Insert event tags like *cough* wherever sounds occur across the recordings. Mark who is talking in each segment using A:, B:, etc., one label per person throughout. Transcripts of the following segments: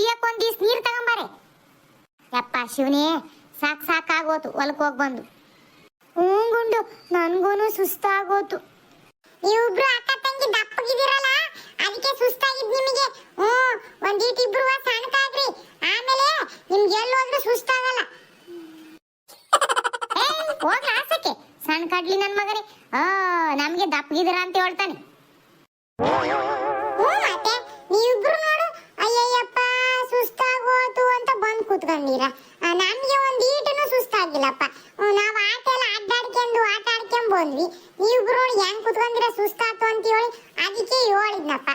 A: ಕುಡಿಯಕ್ ಒಂದ್ ದಿವ್ಸ ನೀರ್ ತಗೊಂಬಾರೆ. ಯಪ್ಪ ಶಿವನೇ, ಸಾಕ್ ಸಾಕಾಗೋತು ಹೊಲಕ್ ಹೋಗ್ ಬಂದು. ಹ್ಞೂ ಗುಂಡು, ನನ್ಗೂನು ಸುಸ್ತಾಗೋತು. ಇಬ್ರು ಅಕ್ಕ ತಂಗಿ ದಪ್ಪಗಿದಿರಲ್ಲ ಅದಕ್ಕೆ ಸುಸ್ತಾಗಿದ್ ನಿಮಗೆ. ಹ್ಞೂ ಒಂದೀಟ್ ಇಬ್ರು ಸಣ್ಣಕಾಗ್ರಿ ಆಮೇಲೆ ನಿಮ್ಗೆ ಎಲ್ಲೋದ್ರೂ ಸುಸ್ತಾಗಲ್ಲ. ಹೋಗ್ಲಾ ಆಸಕ್ಕೆ. ಸಣ್ಣ ಕಡ್ಲಿ ನನ್ ಮಗನೇ. ಆ, ನಮ್ಗೆ ದಪ್ಪಗಿದಿರ ಅಂತ ಹೇಳ್ತಾನೆ. ಹ್ಞೂ ಮತ್ತೆ ನೀವಿಬ್ರು ನೋಡು. ಅಯ್ಯಯ್ಯಪ್ಪ ಕೂತ್ಕೊಂಡಿರ? ನಮ್ಗೆ ಒಂದ್ ಈಟನು ಸುಸ್ತಾಗಿಲ್ಲಪ್ಪ. ನಾವ್ ಆಟ ಎಲ್ಲ ಅಡ್ಡಾಡ್ಕೊಂಡು, ಆಟ ಆಡ್ಕೊಂಡ್ ಬಂದ್ವಿ ನೋಡಿ ಹೆಂಗ್ ಕೂತ್ಕೊಂಡಿರ? ಸುಸ್ತಾತು ಅಂತ ಹೇಳಿ ಅದಕ್ಕೆ ಹೇಳಿದ್ನಪ್ಪ.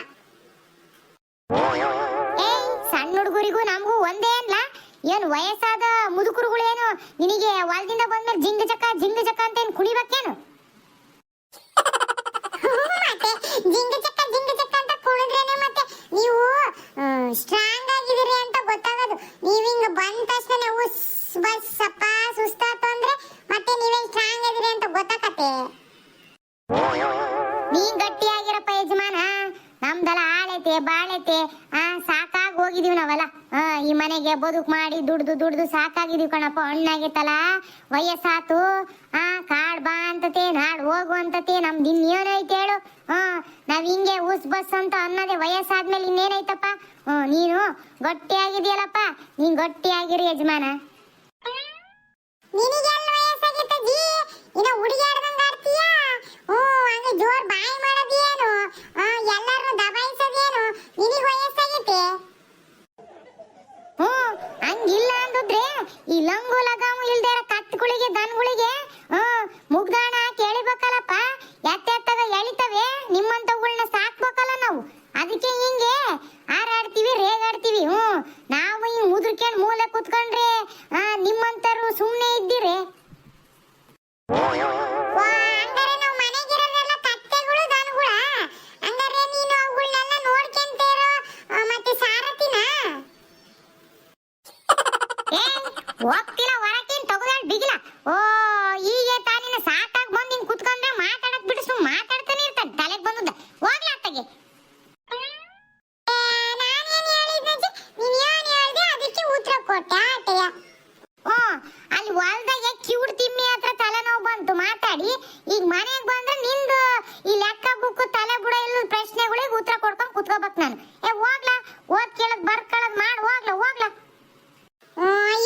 A: ಏಯ್ ಸಣ್ಣ ಹುಡುಗರಿಗೂ ನಮಗೂ ಒಂದೇ ಅಲ್ಲ. ಏನು ವಯಸ್ಸಾದ ಮುದುಕರುಗಳೇನು? ನಿನಗೆ ಹೊಲದಿಂದ ಬಂದ್ಮೇಲೆ ಜಿಂಗ ಚಕ್ಕ ಜಿಂಗ ಚಕ್ಕ ಅಂತ ಏನು ಕುಣಿಬೇಕೇನು ಜಿಂಗ ಚಕ್ಕ, ಜಿಂಗ ಅಂತ ಕುಣಿದ್ರೇನೆ ಮತ್ತೆ ನೀವು ಸ್ಟ್ರಾಂಗ್ ಆಗಿದ್ದೀರಿ ಅಂತ ಗೊತ್ತಾಗೋದು. ನೀವು ಬಂದ ತಕ್ಷಣ ಉಸ್ ಬಸ್ ಸಪ್ಪ ಸುಸ್ತಾತು ಅಂದ್ರೆ ಮತ್ತೆ ನೀವೇನ್ ಸ್ಟ್ರಾಂಗ್ ಇದ್ದೀರಿ ಅಂತ ಗೊತ್ತಾಕತ್ತೆ. ನೀನ್ ಗಟ್ಟಿಯಾಗಿರಪ್ಪ ಯಜಮಾನ. ನಮ್ದೆಲ್ಲ ಆಳೈತೆ, ಬಾಳೈತೆ. ಆ ಸಾಕಾಗಿ ಹೋಗಿದೀವಿ ನಾವಲ್ಲ. ಈ ಮನೆಗೆ ಬದುಕು ಮಾಡಿ ದುಡ್ದು ದುಡ್ದು ಸಾಕಾಗಿದೀವಿ ಕಣಪ್ಪ, ಹಣ್ಣಾಗಿತ್ತಲ್ಲ? ವಯಸ್ಸಾತು. ಆ, ಕಾಡ್ ಬಾ ಅಂತತೆ, ನಾಡ್ ಹೋಗು ಅಂತತೆ, ನಮ್ದು ಇನ್ನೇನೈತೆ ಹೇಳು. ಹಾ ನಾವ್ ಹಿಂಗೆ ಉಸ್ ಬಸ್ ಅಂತ ಅನ್ನೋದೇ ವಯಸ್ಸಾದ್ಮೇಲೆ ಇನ್ನೇನೈತಪ್ಪ? ಹ್ಮ್ ನೀನು ಗಟ್ಟಿ ಗಟ್ಟಿಯಾಗಿದೆಯಲ್ಲಪ್ಪ? ನೀನ್ ಗಟ್ಟಿಯಾಗಿರಿ ಯಜಮಾನ. ನಿನಗೆಲ್ಲ ವಯಸ್ಸಾಗಿತ್ತ ಜೀ? ಇನ್ನ ಆಡ್ತೀಯ ಹ್ಞೂ ಹಂಗ ಜೋರ್ ಬಾಯಿ ಮಾಡೋದೇನು ಎಲ್ಲಾರನ್ನು ದಬಾಯಿಸೋದೇನು ನಿನಗೆ ವಯಸ್ಸಾಗೈತೆ ಹ್ಞೂ ಹಂಗಿಲ್ಲ ಅಂದಿದ್ರೆ ಈ ಲಂಗು ಲಗಾಮು ಇಲ್ದೇ ಇರೋ ಕತ್ಗಳಿಗೆ ದನಗಳಿಗೆ ಹ್ಞೂ ಮುಗ್ದಾಣ ಕೇಳಿಬೇಕಲ್ಲಪ್ಪ ಎತ್ತೆತ್ತಾಗ ಎಳಿತವೆ ನಿಮ್ಮಂಥವುಗಳನ್ನ ಸಾಕ್ಬೇಕಲ್ಲ ನಾವು ಅದಕ್ಕೆ ಹಿಂಗೆ ಹಾರಾಡ್ತೀವಿ ರೇಗಾಡ್ತೀವಿ ಹ್ಞೂ ನಾವು ಹಿಂಗ್ ಮುದ್ರಕ್ಕೊಂಡು ಮೂಲೆ ಕುತ್ಕೊಂಡ್ರೆ ಆ, ನಿಮ್ಮಂತರು ಸುಮ್ಮನೆ ಇದ್ದೀರಿ ವಾ, ಹಂಗಾರೆ ನಾವ್ ಮನೆಗಿರೋದೆಲ್ಲ ಕತ್ತೆಗಳು ದನಗಳ ಹಂಗಾರೆ ನೀನು ಅವುಗಳನ್ನೆಲ್ಲ ನೋಡ್ಕೊಂತ ಇರೋ ಆ, ಮತ್ತೆ ಸಾರಥಿನ ಏ ಹೋಗ್ತಿಲ್ಲ ಹೊರಕಿನ್ ತಗದಾಳ್ ಬಿಗಿಲ ಓ ಈಗ ತಾನಿನ ಸಾಕಾಗ್ ಬಂದ್ ಹಿಂಗ್ ಕುತ್ಕೊಂಡ್ರೆ ಮಾತಾಡಕ್ ಬಿಡು ಸುಮ್ ಮಾತಾಡ್ತಾನೆ ಇರ್ತಾನೆ ತಲೆಗ್ ಬಂದದ ಹೋಗ್ಲಾ ಅತ್ತಗೆ ನಾನೇನ್ ಹೇಳಿದ್ನಜ್ಜಿ ನೀನ್ ಏನ್ ಹೇಳ್ದೆ ಅದಕ್ಕೆ ಉತ್ತರ ಕೊಟ್ಟೆ ಆಟೆಯ ಹ್ಮ್ ಅಲ್ಲಿ ಹೊಲ್ದಾಗೆ ಕಿವುಡ್ ತಿಮ್ಮಿ ಹತ್ರ ತಲೆನೋವು ಬಂತು ಮಾತಾಡಿ ಈಗ ಮನೆಗೆ ಬಂದ್ರೆ ನಿಂದು ಈ ಲೆಕ್ಕ ಬುಕ್ಕು ತಲೆ ಬುಡ ಇಲ್ಲ ಪ್ರಶ್ನೆಗಳಿಗೆ ಉತ್ತರ ಕೊಡ್ಕೊಂಡ್ ಕುತ್ಕೋಬೇಕು ನಾನು ಏ ಹೋಗ್ಲಾ ಓದ್ ಕೇಳದ್ ಬರ್ಕೊಳ್ಳೋದ್ ಮಾಡ್ ಹೋಗ್ಲಾ ಹೋಗ್ಲಾ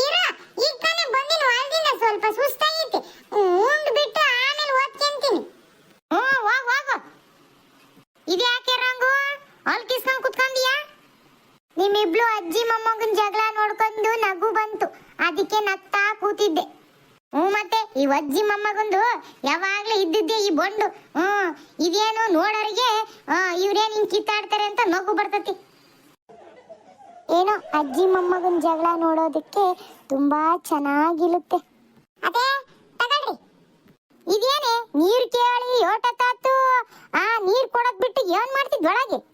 A: ಇರ ಈಗ ತಾನೇ ಬಂದಿನ ಹೊಲ್ದಿಂದ ಸ್ವಲ್ಪ ಸುಸ್ತಾಗೈತೆ ಉಂಡ್ ಬಿಟ್ಟು ಆಮೇಲೆ ಓದ್ಕೊಂತೀನಿ ಹ್ಞೂ ಹೋಗ್ ಹೋಗು ಇದು ಯಾಕೆ ರಂಗು ಅಲ್ಲಿ ಕಿಸ್ಕೊಂಡ್ ಕುತ್ಕೊಂಡಿಯಾ ನಿಮ್ಮಿಬ್ಳು ಅಜ್ಜಿ ಜಗಳ ನೋಡ್ಕೊಂಡು ನಗು ಬಂತು. ಅದಕ್ಕೆ ನಗ್ತಾ ಕೂತಿದ್ದೆ. ಹ್ಞೂ ಮತ್ತೆ, ಈ ಅಜ್ಜಿ ಮೊಮ್ಮಗಂದು ಯಾವಾಗ್ಲೂ ಇದ್ದಿದ್ದೆ ಈ ಬೊಂಡು. ಹ್ಮ್ ಇದೇನು ನೋಡೋರಿಗೆ ಇವ್ರೇನ್ ಹಿಂಗ್ ಕಿತ್ತಾಡ್ತಾರೆ ಅಂತ ನಗು ಬರ್ತತಿ. ಏನೋ ಅಜ್ಜಿ ಮೊಮ್ಮಗನ್ ಜಗಳ ನೋಡೋದಕ್ಕೆ ತುಂಬಾ ಚೆನ್ನಾಗಿರುತ್ತೆ. ಅದೇ, ತಗೊಳ್ರಿ. ಇದೇನೆ, ನೀರ್ ಕೇಳಿ ಯೋಟ ತಾತು. ಆ, ನೀರ್ ಕೊಡಕ್ ಬಿಟ್ಟು ಏನ್ ಮಾಡ್ತಿದ್ ಒಳಗೆ?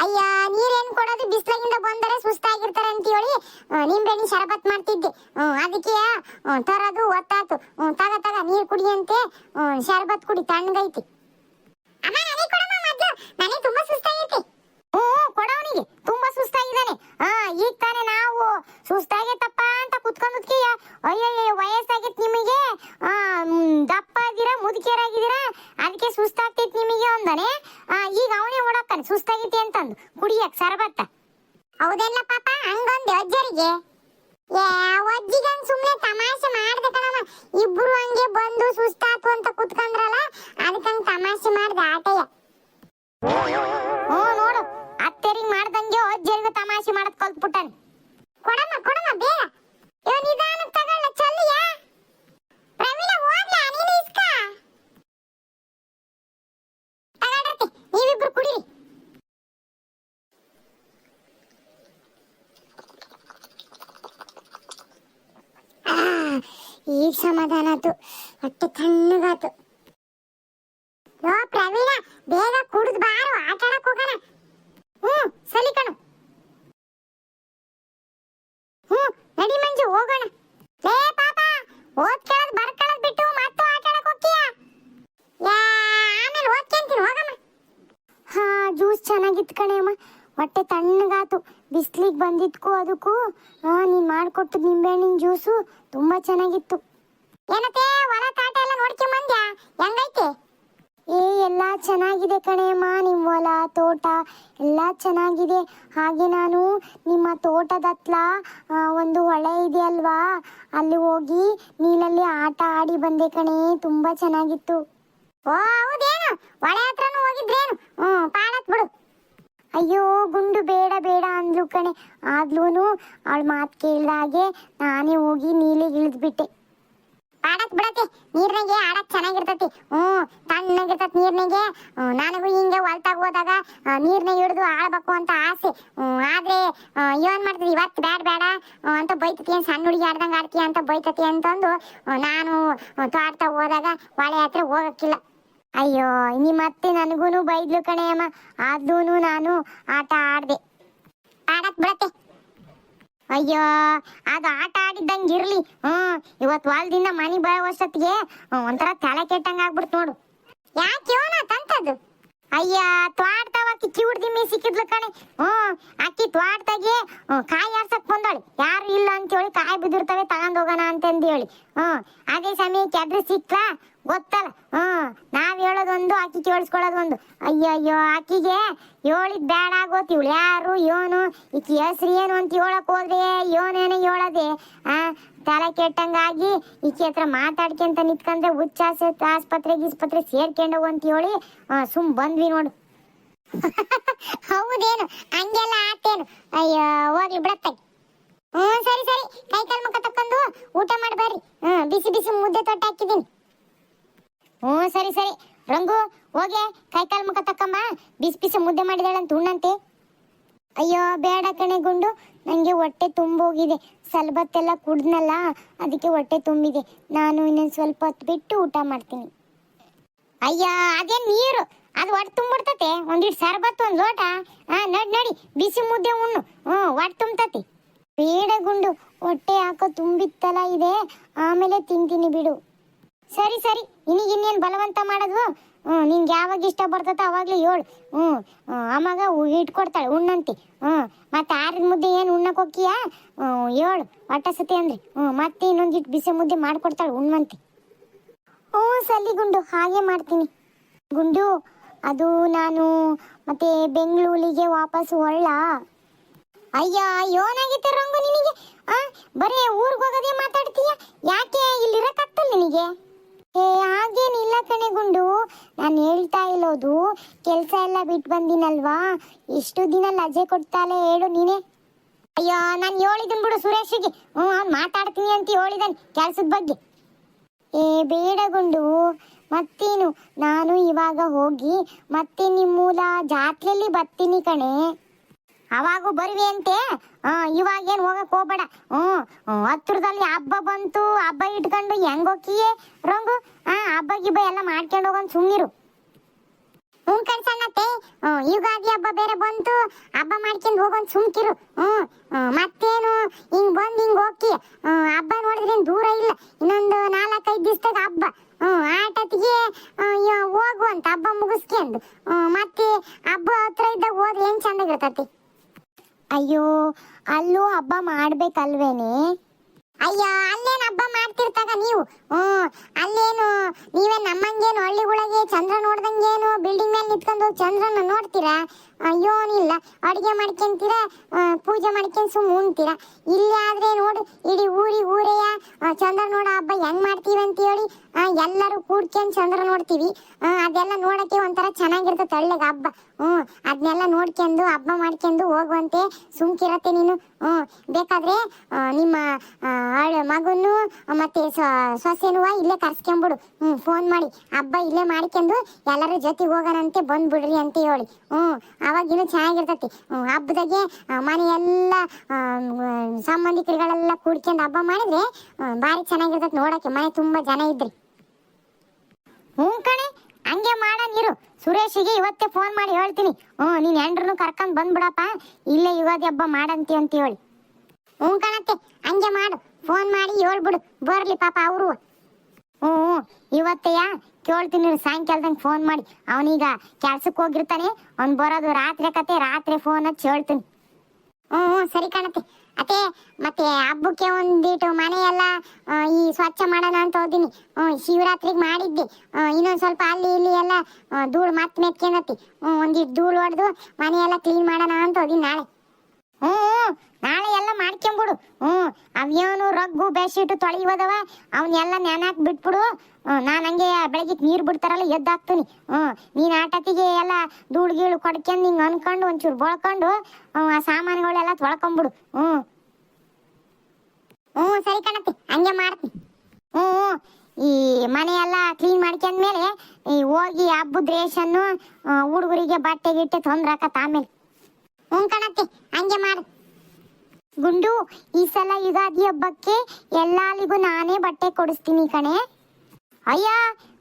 A: ಅಯ್ಯ ನೀರೇನ್ ಕೊಡೋದು? ಬಿಸ್ಲಾಗಿಂದ ಬಂದರೆ ಸುಸ್ತಾಗಿರ್ತಾರೆ ಅಂತ ಹೇಳಿ ಆ, ನಿಂಬೆಹಣ್ಣಿ ಶರಬತ್ ಮಾಡ್ತಿದ್ದೆ. ಅದಕ್ಕೆ ತರೋದು ಒತ್ತಾತು. ತಗ ತಗ ನೀರ್ ಕುಡಿ ಅಂತೆ. ಶರಬತ್ ಕುಡಿ ತಣ್ಣಗೈತಿ. ನನಗೆ ತುಂಬಾ ಸುಸ್ತಾಗೈತಿ ಹ್ಞೂ ಕೊಡವನಿಗೆ ತುಂಬಾ ಸುಸ್ತಾಗಿದ್ದಾನೆ ಹಾ ಈಗ ತಾನೇ ನಾವು ಸುಸ್ತಾಗೈತಪ್ಪ ಅಂತ ಕುತ್ಕೊಂಡದ್ಕೆ ಅಯ್ಯಯ್ಯೋ ವಯಸ್ಸಾಗೈತ್ ನಿಮಗೆ ಆ ಮ್, ದಪ್ಪ ಇದೀರಾ ಮುದುಕಿಯರಾಗಿದ್ದೀರಾ ಅದಕ್ಕೆ ಸುಸ್ತಾಗ್ತೈತ್ ನಿಮಗೆ ಅಂದಾನೆ ಆ, ಈಗ ಅವನೇ ಓಡಾಕ್ತಾನೆ ಸುಸ್ತಾಗೈತಿ ಅಂತಂದು ಕುಡಿಯಕ್ ಸರ್ಬತ್ತ ಹೌದಲ್ಲ ಪಾಪ ಹಂಗೊಂದು ಅಜ್ಜರಿಗೆ ಏ ಅಜ್ಜಿಗಂಗ್ ಸುಮ್ನೆ ತಮಾಷೆ ಮಾಡ್ದೆ ಕಣಮ್ಮ ಇಬ್ರು ಹಂಗೆ ಬಂದು ಸುಸ್ತಾತು ಅಂತ ಕುತ್ಕೊಂಡ್ರಲ್ಲ ಅದಕ್ಕಂಗ್ ತಮಾಷೆ ಮಾಡ್ದೆ ಆಟಯ್ಯ ಹ್ಞೂ ನೋಡು ಅತ್ತೆರಿಗೆ ಮಾಡ್ದಂಗೆ ಅಜ್ಜರಿಗೂ ತಮಾಷೆ ಮಾಡದ್ ಕಲ್ತ್ಬಿಟ್ಟಾನೆ ಕೊಡಮ್ಮ ಕೊಡಮ್ಮ ಬೇಗ ಇವ ನಿಧಾನ ತಗೊಳ್ಳ ಚಲ್ಲಿಯ ಪ್ರವೀಣ ಹೋಗ್ಲಾ ನೀನು ಇಸ್ಕ ತಗೊಳ್ರತ್ತೆ ನೀವಿಬ್ರು ಕುಡೀರಿ ಆ, ಈಗ ಸಮಾಧಾನ ಆತು ಹೊಟ್ಟೆ ತಣ್ಣಗಾತು ಓ ಪ್ರವೀಣ, ಬೇಗ ಕುಡಿದ್ ಬಾರು ಆಟ ಆಡಕ್ ಹೋಗೋಣ ಸಲಿ ಕಣು. ಹ್ಞೂ, ನಡಿ ಮಂಜು, ಹೋಗೋಣ. ಲೇ ಪಾಪ, ಓದ್ ಕೇಳದ್ ಬರ್ಕೊಳ್ಳೋದ್ ಬಿಟ್ಟು ಮತ್ತೆ ಆಟ ಆಡಕ್ ಹೋಗ್ತೀಯ ಆಮೇಲೆ ಓದ್ಕೊಂತೀನಿ, ಹೋಗಮ್ಮ. ಹಾ, ಜ್ಯೂಸ್ ಚೆನ್ನಾಗಿತ್ತು ಕಣೆ ಅಮ್ಮ. ಹೊಟ್ಟೆ ತಣ್ಣ ತಣ್ಣಗಾತು. ಬಿಸ್ಲಿಗೆ ಬಂದಿದ್ಕು ಅದಕ್ಕೂ ನೀನು ಮಾಡ್ಕೊಟ್ಟು ನಿಂಬೆಹಣ್ಣಿನ ಜ್ಯೂಸು ತುಂಬಾ ಚೆನ್ನಾಗಿತ್ತು. ಏನತ್ತೆ, ಹೊಲ ತಾಟ ಎಲ್ಲ ನೋಡ್ಕೊಂಬಂದ್ಯ? ಹೆಂಗೈತೆ? ಏ, ಎಲ್ಲ ಚೆನ್ನಾಗಿದೆ ಕಣೆಯಮ್ಮ ನಿಮ್ಮ ಹೊಲ, ತೋಟ, ಎಲ್ಲ ಚೆನ್ನಾಗಿದೆ. ಹಾಗೆ ನಾನು ನಿಮ್ಮ ತೋಟದ ಹತ್ರ ಒಂದು ಹೊಳೆ ಇದೆ ಅಲ್ವಾ ಅಲ್ಲಿ ಹೋಗಿ ನೀರಲ್ಲಿ ಆಟ ಆಡಿ ಬಂದೆ ಕಣೆ, ತುಂಬಾ ಚೆನ್ನಾಗಿತ್ತು. ಓ, ಹೌದೇನು? ಹೊಳೆ ಹತ್ರನೂ ಹೋಗಿದ್ರೇನು? ಹ್ಞೂ ಪಾಡತ್ ಬಿಡು. ಅಯ್ಯೋ, ಗುಂಡು ಬೇಡ ಬೇಡ ಅಂದ್ಲು ಕಣೆ. ಆದ್ಲೂನು ಅವಳ ಮಾತು ಕೇಳಿದಾಗೆ ನಾನೇ ಹೋಗಿ ನೀಲಿಗೆ ಇಳಿದ್ಬಿಟ್ಟೆ. ಆಡಕ್ ಬಿಡತ್ತೆ ನೀರ್ನಾಗೆ ಆಡಕ್ ಚೆನ್ನಾಗಿರ್ತತಿ. ಹ್ಮ್ ತಣ್ಣಗಿರ್ತತಿ ನೀರ್ನಾಗೆ. ನನಗೂ ಹಿಂಗೆ ಹೊಲ್ತಾಗ ಹೋದಾಗ ನೀರ್ನಾಗ ಹಿಡಿದು ಆಡ್ಬೇಕು ಅಂತ ಆಸೆ. ಆದ್ರೆ ಏನ್ ಮಾಡ್ತದೆ? ಇವತ್ತು ಬ್ಯಾಡ ಬೇಡ ಅಂತ ಬೈತತಿ, ಏನ್ ಸಣ್ಣ ಹುಡುಗಿ ಆಡ್ದಂಗ ಆಡ್ತೀಯ ಅಂತ ಬೈತತಿ ಅಂತಂದು ನಾನು ತಾಡ್ತಾ ಹೋದಾಗ ಹೊಳೆ ಹತ್ರ ಹೋಗಕ್ಕಿಲ್ಲ. ಅಯ್ಯೋ ನಿಮ್ಮ ಅತ್ತೆ ನನಗೂನು ಬೈದ್ಲು ಕಣೆ ಅಮ್ಮ ಆದ್ಲೂನು ನಾನು ಆಟ ಆಡ್ದೆ. ಆಡಕ್ ಬಿಡತ್ತೆ. ಅಯ್ಯೋ, ಅದು ಆಟ ಆಡಿದ್ದಂಗೆ ಇರ್ಲಿ. ಹ್ಮ್ ಇವತ್ತು ವಾಲ್ದಿಂದ ಮನಿ ಬರೋ ವರ್ಷತ್ತಿಗೆ ಒಂಥರ ತಲೆ ಕೆಟ್ಟಂಗ ಆಗ್ಬಿಡ್ತು ನೋಡು. ಯಾಕೆ ಯೋನ ತಂತದ್ದು? ಅಯ್ಯ ಅಕ್ಕಿ ಮೀ ಸಿಕ್ಕಿದ್ಲು ಕಣೆ. ಹ್ಮ್ ತ್ವಾಡ್ತಾಗೆ ಹ್ಮ್, ಕಾಯಿ ಆರ್ಸಕ್ ಬಂದಳು ಯಾರು ಇಲ್ಲ ಅಂತ ಹೇಳಿ ಕಾಯಿ ಬಿದ್ದಿರ್ತವೆ ತಗೊಂಡ್ ಹೋಗೋಣ ಅಂತಂದು ಹೇಳಿ ಹ್ಮ್ ಅದೇ ಸಮಯಕ್ಕೆ ಅದ್ರ ಸಿಕ್ಲಾ ಗೊತ್ತಲ್ಲ. ಹ್ಮ್ ನಾವ್ ಹೇಳೋದೊಂದು ಆಕಿ ಕೇಳಿಸ್ಕೊಳ್ಳೋದೊಂದು. ಅಯ್ಯಯ್ಯೋ ಅಯ್ಯೋ ಆಕಿಗೆ ಹೇಳಿದ್ ಬೇಡ ಆಗೋತ್ ಇವಳು. ಯಾರು ಯೋನು ಈಕಿ ಹೆಸ್ರು ಏನು ಅಂತ ಹೇಳಕ್ ಹೋದ್ರೆ ಯೋನೇನೆ ಹೇಳದೆ. ಆ ತಲೆ ಕೆಟ್ಟಂಗಾಗಿ ಈಕಿ ಹತ್ರ ಮಾತಾಡ್ಕೊಂತ ನಿಂತ್ಕೊಂಡ್ರೆ ಹುಚ್ಚ ಆಸ್ಪತ್ರೆ ಗಿಸ್ಪತ್ರೆ ಸೇರ್ಕೊಂಡು ಅಂತ ಹೇಳಿ ಸುಮ್ ಬಂದ್ವಿ ನೋಡು. *laughs* ಹೌದೇನು? ಹಂಗೆಲ್ಲ ಆತೇನು? ಅಯ್ಯೋ, ಹೋಗ್ಲಿ ಬಿಡತ್ತೆ. ಹ್ಮ್ ಸರಿ ಸರಿ. ಕೈ ಕಾಲು ಮುಖ ತಕ್ಕೊಂಡು ಊಟ ಮಾಡಿ ಬರ್ರಿ. ಹ್ಮ್ ಬಿಸಿ ಬಿಸಿ ಮುದ್ದೆ ತೊಟ್ಟ ಹಾಕಿದೀನಿ ಹ್ಮ್ ಸರಿ ಸರಿ. ರಂಗು, ಹೋಗೆ. ಕೈ ಕಾಲ್ ಮುಖ ತಕ್ಕಮ್ಮ. ಬಿಸಿ ಬಿಸಿ ಮುದ್ದೆ ಮಾಡಿದಾಳಂತ ಉಣ್ಣಂತೆ. ಅಯ್ಯೋ, ಬೇಡ ಕಣೆ ಗುಂಡು. ನನಗೆ ಹೊಟ್ಟೆ ತುಂಬೋಗಿದೆ. ಸಲ್ಬತ್ತೆಲ್ಲ ಕುಡ್ದ್ನಲ್ಲ, ಅದಕ್ಕೆ ಹೊಟ್ಟೆ ತುಂಬಿದೆ. ನಾನು ಇನ್ನೊಂದು ಸ್ವಲ್ಪ ಹೊತ್ತು ಬಿಟ್ಟು ಊಟ ಮಾಡ್ತೀನಿ. ಅಯ್ಯ ಅದೇ ನೀರು? ಅದು ಹೊಟ್ಟೆ ತುಂಬಿಡ್ತತೆ. ಒಂದಿಟ್ಟು ಸರ್ಬತ್ತು, ಒಂದು ಲೋಟ. ಹಾ ನಡಿ ನಡಿ. ಬಿಸಿ ಮುದ್ದೆ ಉಣ್ಣು. ಹ್ಞೂ ಹೊಟ್ಟೆ ತುಂಬತತಿ. ಬೇಡ ಗುಂಡು, ಹೊಟ್ಟೆ ಹಾಕೋ ತುಂಬಿತ್ತಲ್ಲ ಇದೆ. ಆಮೇಲೆ ತಿಂತೀನಿ ಬಿಡು. ಸರಿ ಸರಿ. ನಿನಗೆ ಇನ್ನೇನು ಬಲವಂತ ಮಾಡೋದು? ಹ್ಞೂ, ನಿನ್ಗೆ ಯಾವಾಗ ಇಷ್ಟ ಬರ್ತತ ಅವಾಗಲೇ ಹೇಳು. ಹ್ಞೂ ಆಮಾಗ ಇಟ್ಕೊಡ್ತಾಳೆ, ಉಣ್ಣಂತಿ. ಹ್ಞೂ, ಮತ್ತೆ ಆರಿದ ಮುದ್ದೆ ಏನು ಉಣ್ಣಕ್ಕೆ ಹೋಗಿಯ ಹ್ಞೂ, ಹೇಳು ಸತಿ ಅಂದ್ರೆ. ಹ್ಞೂ, ಮತ್ತೆ ಇನ್ನೊಂದಿಟ್ಟು ಬಿಸಿ ಮುದ್ದೆ ಮಾಡ್ಕೊಡ್ತಾಳೆ, ಉಣ್ಣಂತಿ. ಹ್ಞೂ ಸಲ್ಲಿ ಗುಂಡು, ಹಾಗೆ ಮಾಡ್ತೀನಿ. ಗುಂಡು ಅದು ನಾನು ಮತ್ತೆ ಬೆಂಗಳೂರಿಗೆ ವಾಪಸ್ ಹೊರಳ ಅಯ್ಯ, ಏನಾಗಿತ್ತೆ ರಂಗು ನಿನಗೆ? ಆ, ಬರೀ ಊರಿಗೆ ಹೋಗೋದೇ ಮಾತಾಡ್ತೀಯ? ಯಾಕೆ ಇಲ್ಲಿರಕ್ಕಾಗ್ತಲ್ಲ ನಿನಗೆ? ಏ, ಹಾಗೇನಿಲ್ಲ ಕಣೆ ಗುಂಡು. ನಾನು ಹೇಳ್ತಾ ಇರೋದು, ಕೆಲಸ ಎಲ್ಲ ಬಿಟ್ಟು ಬಂದಿನಲ್ವಾ? ಇಷ್ಟು ದಿನ ಲಜೆ ಕೊಡ್ತಾಳೆ ಹೇಳು ನೀನೇ. ಅಯ್ಯೋ, ನಾನು ಹೇಳಿದನ್ ಬಿಡು ಸುರೇಶಿಗೆ. ಹ್ಞೂ ಅವ್ನು ಮಾತಾಡ್ತೀನಿ ಅಂತ ಹೇಳಿದಾನೆ ಕೆಲಸದ ಬಗ್ಗೆ. ಏ, ಬೇಡ ಗುಂಡು. ಮತ್ತೇನು? ನಾನು ಇವಾಗ ಹೋಗಿ ಮತ್ತೆ ನಿಮ್ಮೂಲ ಜಾತ್ರೆಯಲ್ಲಿ ಬರ್ತೀನಿ ಕಣೆ. ಅವಾಗೂ ಬರುವೆ ಅಂತೆ? ಇವಾಗ ಏನ್ ಹೋಗಕ್ ಹೋಗ್ಬೇಡ. ಹ್ಮ್, ಹತ್ರದಲ್ಲಿ ಹಬ್ಬ ಬಂತು ಹಬ್ಬ ಇಟ್ಕೊಂಡು ಹೆಂಗ್ ಹೋಗಿಯೇ ರಂಗು ಆ ಹಬ್ಬ ಗಿಬ್ಬ ಎಲ್ಲ ಮಾಡ್ಕೊಂಡು ಹೋಗೋನ್ ಸುಮ್ಮಿರು ಹ್ಞೂ ಕಣ್ಸಣ್ಣತ್ತೆ ಯುಗಾದಿ ಹಬ್ಬ ಬೇರೆ ಬಂತು ಹಬ್ಬ ಮಾಡ್ಕೊಂಡು ಹೋಗೋನ್ ಸುಮ್ಕಿರು. ಹ್ಮ್, ಮತ್ತೇನು? ಹಿಂಗ್ ಬಂದ್ ಹಿಂಗ್ ಹೋಗಿ ಹಬ್ಬ ನೋಡಿದ್ರೆ ದೂರ ಇಲ್ಲ. ಇನ್ನೊಂದು ನಾಲ್ಕೈದು ದಿವಸದಾಗ ಹಬ್ಬ. ಹ್ಮ್ ಹೋಗು ಅಂತ ಹಬ್ಬ ಮುಗಿಸ್ಕೊಂಡು ಮತ್ತೆ ಹಬ್ಬ ಹತ್ರ ಇದ್ದಾಗ ಹೋದ್ರೆ ಏನ್ ಚಂದಾಗಿರ್ತತಿ? ಅಯ್ಯೋ ಅಲ್ಲೂ ಹಬ್ಬ ಮಾಡ್ಬೇಕಲ್ವೇನೆ? ಅಯ್ಯೋ ಅಲ್ಲೇನು ಹಬ್ಬ ಮಾಡ್ತಿರ್ತಾಗ ನೀವು? ಹ್ಮ್ ಅಲ್ಲೇನು ನೀವೇ ನಮ್ಮಂಗೇನು ಹಳ್ಳಿಗಳಿಗೆ ಚಂದ್ರ ನೋಡ್ದಂಗೇನು ಬಿಲ್ಡಿಂಗ್ ಮೇಲೆ ನಿಂತ್ಕೊಂಡು ಚಂದ್ರನ ನೋಡ್ತೀರಾ? ಅಯ್ಯೋನಿಲ್ಲ ಅಡುಗೆ ಮಾಡ್ಕೊಂತೀರ ಪೂಜೆ ಮಾಡ್ಕೊಂಡು ಸುಮ್ಮ ಉಣ್ತೀರಾ? ಇಲ್ಲಿ ಆದ್ರೆ ನೋಡು ಇಡೀ ಊರಿ ಊರೆಯ ಚಂದ್ರ ನೋಡೋ ಹಬ್ಬ ಹೆಂಗ್ ಮಾಡ್ತೀವಿ ಅಂತ ಹೇಳಿ ಆ, ಎಲ್ಲರೂ ಕೂಡ್ಕೊಂಡು ಚಂದ್ರ ನೋಡ್ತೀವಿ. ಅದೆಲ್ಲ ನೋಡಕ್ಕೆ ಒಂಥರ ಚೆನ್ನಾಗಿರ್ತದೆ ಹಳ್ಳಿಗೆ ಹಬ್ಬ. ಹ್ಞೂ ಅದನ್ನೆಲ್ಲ ನೋಡ್ಕೊಂಡು, ಹಬ್ಬ ಮಾಡ್ಕೊಂಡು ಹೋಗುವಂತೆ ಸುಮ್ಕಿರತ್ತೆ ನೀನು. ಹ್ಞೂ, ಬೇಕಾದ್ರೆ ನಿಮ್ಮ ಮಗನು, ಮತ್ತೆ ಸ- ಸೊಸೆನುವ ಇಲ್ಲೇ ಕರ್ಸ್ಕೊಂಬಿಡು. ಹ್ಞೂ, ಫೋನ್ ಮಾಡಿ. ಹಬ್ಬ ಇಲ್ಲೇ ಮಾಡ್ಕೊಂಡು ಎಲ್ಲರ ಜೊತೆಗೆ ಹೋಗೋಣಂತೆ, ಬಂದ್ಬಿಡ್ರಿ ಅಂತ ಹೇಳಿ. ಹ್ಞೂ ಅವಾಗಿನ್ನೂ ಚೆನ್ನಾಗಿರ್ತತಿ. ಹಬ್ಬದಾಗೆ ಮನೆಯೆಲ್ಲ ಸಂಬಂಧಿಕರುಗಳೆಲ್ಲ ಕೂಡ್ಕೊಂಡು ಹಬ್ಬ ಮಾಡಿದ್ರೆ ಭಾರಿ ಚೆನ್ನಾಗಿರ್ತತಿ ನೋಡಕ್ಕೆ. ಮನೆ ತುಂಬಾ ಜನ ಇದ್ರಿ. ಹ್ಞೂ ಕಣೆ ಹಂಗೆ ಮಾಡಂಗಿರು ಸುರೇಶಿಗೆ ಇವತ್ತೇ ಫೋನ್ ಮಾಡಿ ಹೇಳ್ತೀನಿ. ಹ್ಞೂ ನೀನು ಹೆಂಡ್ರನ್ನು ಕರ್ಕೊಂಡು ಬಂದ್ಬಿಡಪ್ಪ. ಇಲ್ಲೇ ಯುಗಾದಿ ಹಬ್ಬ ಮಾಡಂತಿ ಅಂತ ಹೇಳಿ. ಹ್ಞೂ ಕಣತ್ತೆ ಹಂಗೆ ಮಾಡು. ಫೋನ್ ಮಾಡಿ ಹೇಳ್ಬಿಡು. ಬರ್ಲಿ ಪಾಪ ಅವರು. ಹ್ಞೂ ಇವತ್ತೆಯ ಕೇಳ್ತೀನಿ ಇರು, ಸಾಯಂಕಾಲದಂಗೆ ಫೋನ್ ಮಾಡಿ. ಅವನೀಗ ಕೆಲ್ಸಕ್ಕೆ ಹೋಗಿರ್ತಾನೆ. ಅವ್ನು ಬರೋದು ರಾತ್ರಿ ಕತೆ ರಾತ್ರಿ ಫೋನ್ ಹಚ್ಚಿ ಹೇಳ್ತೀನಿ. ಹ್ಞೂ ಹ್ಞೂ ಸರಿ ಕಾಣತ್ತೆ ಅತ್ತೆ ಮತ್ತೆ ಹಬ್ಬಕ್ಕೆ ಒಂದಿಟ್ಟು ಮನೆಯೆಲ್ಲ ಈ ಸ್ವಚ್ಛ ಮಾಡೋಣ ಅಂತ ಹೋದಿನಿ. ಶಿವರಾತ್ರಿಗೆ ಮಾಡಿದ್ದೆ. ಇನ್ನೊಂದು ಸ್ವಲ್ಪ ಅಲ್ಲಿ ಇಲ್ಲಿ ಎಲ್ಲ ಧೂಳು ಮತ್ತೆ ಮೆತ್ಕೊಂಡತಿ. ಹ್ಞೂ ಒಂದಿಟ್ಟು ಧೂಳು ಹೊಡೆದು ಮನೆಯೆಲ್ಲ ಕ್ಲೀನ್ ಮಾಡೋಣ ಅಂತ ಹೋದಿನಿ ನಾಳೆ. ಹ್ಞೂ, ನಾಳೆ ಎಲ್ಲ ಮಾಡ್ಕೊಂಬಿಡು. ಹ್ಞೂ ಅವ್ಯಾವನು ರಗ್ಗು ಬೆಡ್ಶೀಟು ತೊಳೆಯೋದವ ಅವನ್ನೆಲ್ಲ ನೆನಾಕ್ ಬಿಟ್ಬಿಡು. ನಾನು ಹಂಗೆ ಬೆಳಗ್ಗೆ ನೀರು ಬಿಡ್ತಾರಲ್ಲ, ಎದ್ದಾಕ್ತೀನಿ. ಹ್ಞೂ ನೀನು ಆಟತಿಗೆ ಎಲ್ಲ ಧೂಳು ಗೀಳು ಕೊಡ್ಕೊಂಡು ಹಿಂಗೆ ಅನ್ಕೊಂಡು ಒಂಚೂರು ಬಳ್ಕೊಂಡು ಆ ಸಾಮಾನುಗಳೆಲ್ಲ ತೊಳ್ಕೊಂಬಿಡು. ಹ್ಞೂ ಹ್ಞೂ ಸರಿ ಕಣತಿ, ಹಂಗೆ ಮಾಡ್ತಿ. ಹ್ಞೂ. ಈ ಮನೆಯೆಲ್ಲ ಕ್ಲೀನ್ ಮಾಡ್ಕೊಂಡ್ಮೇಲೆ ಈ ಹೋಗಿ ಹಬ್ಬದ ರೇಷನ್ನು ಹುಡುಗರಿಗೆ ಬಟ್ಟೆ ಗಿಟ್ಟೆ ತೊಂದ್ರೆ ಆಮೇಲೆ. ಹ್ಞೂ ಕಣತಿ, ಹಂಗೆ ಮಾಡು. ಗುಂಡು ಈ ಸಲ ಯುಗಾದಿ ಹಬ್ಬಕ್ಕೆ ಎಲ್ಲಾಲಿಗೂ ನಾನೇ ಬಟ್ಟೆ ಕೊಡಿಸ್ತೀನಿ ಕಣೆ. ಅಯ್ಯ,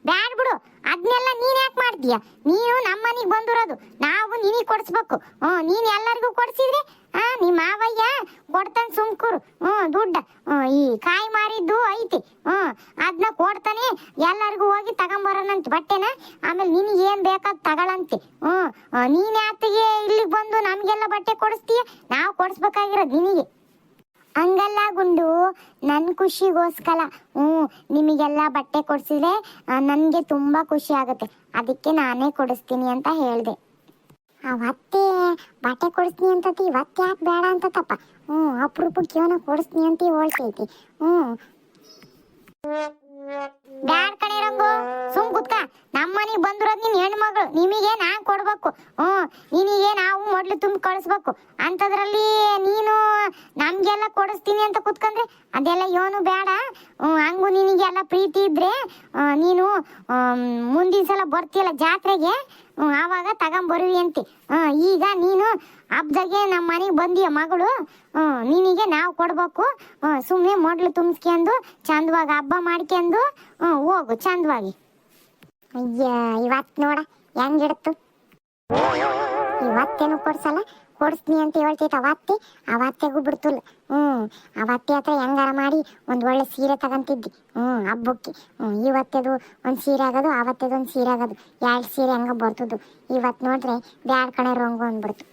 A: ಬ್ಯಾಡ್ ಬಿಡು. ಅದನ್ನೆಲ್ಲ ನೀನ್ ಯಾಕೆ ಮಾಡ್ತೀಯ? ನೀನು ನಮ್ಮ ಮನೆಗೆ ಬಂದಿರೋದು. ನಾವು ನಿನಗೆ ಕೊಡಿಸ್ಬೇಕು. ಹ್ಞೂ, ನೀನು ಎಲ್ಲರಿಗೂ ಕೊಡಿಸಿದ್ರೆ ಹಾ ನಿಮ್ಮ ಮಾವಯ್ಯ ಕೊಡ್ತಾನೆ ಸುಮ್ಕುರು. ಹ್ಞೂ, ದುಡ್ಡ. ಈ ಕಾಯಿ ಮಾರಿದ್ದು ಐತಿ. ಹ್ಞೂ ಅದನ್ನ ಕೊಡ್ತಾನೆ, ಎಲ್ಲರಿಗೂ ಹೋಗಿ ತಗೊಂಬರೋಣಂತ ಬಟ್ಟೆನ. ಆಮೇಲೆ ನಿನಗೆ ಏನು ಬೇಕಾದ ತಗೊಳಂತೆ. ಹ್ಞೂ ನೀನು ಯಾತಿಗೆ ಇಲ್ಲಿಗೆ ಬಂದು ನಮಗೆಲ್ಲ ಬಟ್ಟೆ ಕೊಡಿಸ್ತೀಯ? ನಾವು ಕೊಡಿಸ್ಬೇಕಾಗಿರೋದು ನಿನಗೆ. ಹಂಗಲ್ಲ ಗುಂಡು ನನ್ನ ಖುಷಿಗೋಸ್ಕರ. ಹ್ಞೂ, ನಿಮಗೆಲ್ಲ ಬಟ್ಟೆ ಕೊಡಿಸಿದ್ರೆ ನನಗೆ ತುಂಬ ಖುಷಿ ಆಗುತ್ತೆ. ಅದಕ್ಕೆ ನಾನೇ ಕೊಡಿಸ್ತೀನಿ ಅಂತ ಹೇಳಿದೆ. ಅವತ್ತೇ ಬಟ್ಟೆ ಕೊಡಿಸ್ತೀನಿ ಅಂತತಿ ಇವತ್ತು ಯಾಕೆ ಬೇಡ ಅಂತತಪ್ಪ ಹ್ಞೂ, ಅಪರೂಪಕ್ಕೆ ಇವನ ಕೊಡಿಸ್ತೀನಿ ಅಂತ ಹೇಳ್ತೈತಿ. ಹ್ಞೂ. ಬ್ಯಾಡ್ ಕಣೆ ರಂಗು ಸುಮ್ ಕುತ್ಕ. ನಮ್ಮ ಮನೆಗೆ ಬಂದಿರೋದು ನಿನ್ ಹೆಣ್ಮಗಳು. ನಿಮಗೆ ನಾನ್ ಕೊಡ್ಬೇಕು. ಹ್ಮ್ ನಿನಗೆ ನಾವು ಮೊದ್ಲು ತುಂಬ ಕಳಿಸ್ಬೇಕು. ಅಂತದ್ರಲ್ಲಿ ನೀನು ಕೊಡಿಸ್ತೀನಿ ಅಂತ ಕುತ್ಕೊಂಡ್ರೆ ಅದೆಲ್ಲ ಏನು ಬೇಡ. ಹಂಗು ನಿನಗೆಲ್ಲ ಪ್ರೀತಿ ಇದ್ರೆ ನೀನು ಮುಂದಿನ ಸಲ ಬರ್ತೀಯಲ್ಲ ಜಾತ್ರೆಗೆ ಆವಾಗ ತಗೊಂಬರುವಿ ಅಂತೆ. ಈಗ ನೀನು ಹಬ್ದಾಗೆ ನಮ್ಮ ಮನೆಗೆ ಬಂದಿಯ ಮಗಳು ನಿನಗೆ ನಾವು ಕೊಡ್ಬೇಕು. ಸುಮ್ಮನೆ ಮೊಡ್ಲು ತುಂಬಿಸ್ಕೊಂಡು ಚಂದವಾಗಿ ಹಬ್ಬ ಮಾಡ್ಕೊಂಡು ಹೋಗು ಚಂದವಾಗಿ. ಅಯ್ಯ ಇವತ್ತು ನೋಡ, ಹೆಂಗಿಡ್ತು? ಇವತ್ತೇನು ಕೊಡ್ಸಲ್ಲ? ಕೊಡಿಸ್ತೀನಿ ಅಂತ ಹೇಳ್ತೈತೆ ಅವತ್ತೆ ಅವತ್ತೆಗೂ ಬಿಡ್ತಿಲ್ಲ ಹ್ಮ್ ಅವತ್ತೆ ಹತ್ರ ಹೆಂಗಾರ ಮಾಡಿ ಒಂದು ಒಳ್ಳೆ ಸೀರೆ ತಗೊಂತಿದ್ದಿ. ಹ್ಮ್, ಹಬ್ಬಕ್ಕೆ. ಹ್ಞೂ ಇವತ್ತದು ಒಂದು ಸೀರೆ ಆಗೋದು, ಅವತ್ತೆದು ಒಂದು ಸೀರೆ ಆಗೋದು. ಎರಡು ಸೀರೆ ಹಂಗ ಬರ್ತದ್ದು ಇವತ್ತು ನೋಡ್ರೆ ಬ್ಯಾಡ್ ಕಡೆ ರಂಗು ಅಂದ್ಬಿಡ್ತು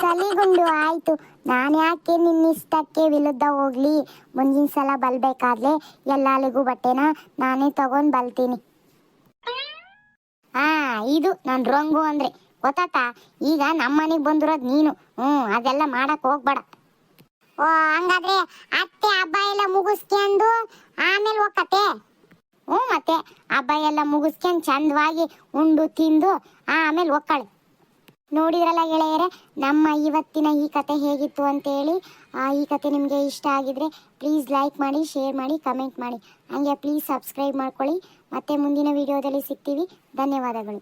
A: ಸಲಿಗುಂಡು ಆಯ್ತು. ನಾನು ಯಾಕೆ ನಿನ್ನ ಇಷ್ಟಕ್ಕೆ ವಿರುದ್ಧ ಹೋಗ್ಲಿ? ಮುಂದಿನ ಸಲ ಬಲ್ಬೇಕಾದ್ಲೆ ಎಲ್ಲಾಲಿಗೂ ಬಟ್ಟೆನ ನಾನೇ ತಗೊಂಡು ಬಲ್ತೀನಿ. ಹಾ, ಇದು ನಾನು ರಂಗು ಅಂದ್ರೆ. ಗೊತ್ತಾತ ಈಗ ನಮ್ಮ ಮನೆಗೆ ಬಂದಿರೋದು ನೀನು. ಹ್ಮ್, ಅದೆಲ್ಲ ಮಾಡಕ್ ಹೋಗ್ಬೇಡ. ಓ, ಹಂಗಾದ್ರೆ ಅತ್ತೆ, ಹಬ್ಬ ಎಲ್ಲ ಮುಗಿಸ್ಕೊಂಡು ಆಮೇಲೆ ಹೋಗತ್ತೆ ಹ್ಞೂ ಮತ್ತೆ, ಹಬ್ಬ ಎಲ್ಲ ಮುಗಿಸ್ಕೊಂಡು ಚಂದವಾಗಿ ಉಂಡು ತಿಂದು ಆಮೇಲೆ ಒಕ್ಕಳೆ. ನೋಡಿದ್ರಲ್ಲ ಗೆಳೆಯರೆ, ನಮ್ಮ ಇವತ್ತಿನ ಈ ಕತೆ ಹೇಗಿತ್ತು ಅಂತೇಳಿ ಈ ಕತೆ ನಿಮಗೆ ಇಷ್ಟ ಆಗಿದ್ರೆ ಪ್ಲೀಸ್ ಲೈಕ್ ಮಾಡಿ ಶೇರ್ ಮಾಡಿ ಕಮೆಂಟ್ ಮಾಡಿ. ಹಾಗೆ ಪ್ಲೀಸ್ ಸಬ್ಸ್ಕ್ರೈಬ್ ಮಾಡ್ಕೊಳ್ಳಿ. ಮತ್ತೆ ಮುಂದಿನ ವಿಡಿಯೋದಲ್ಲಿ ಸಿಗ್ತೀವಿ. ಧನ್ಯವಾದಗಳು.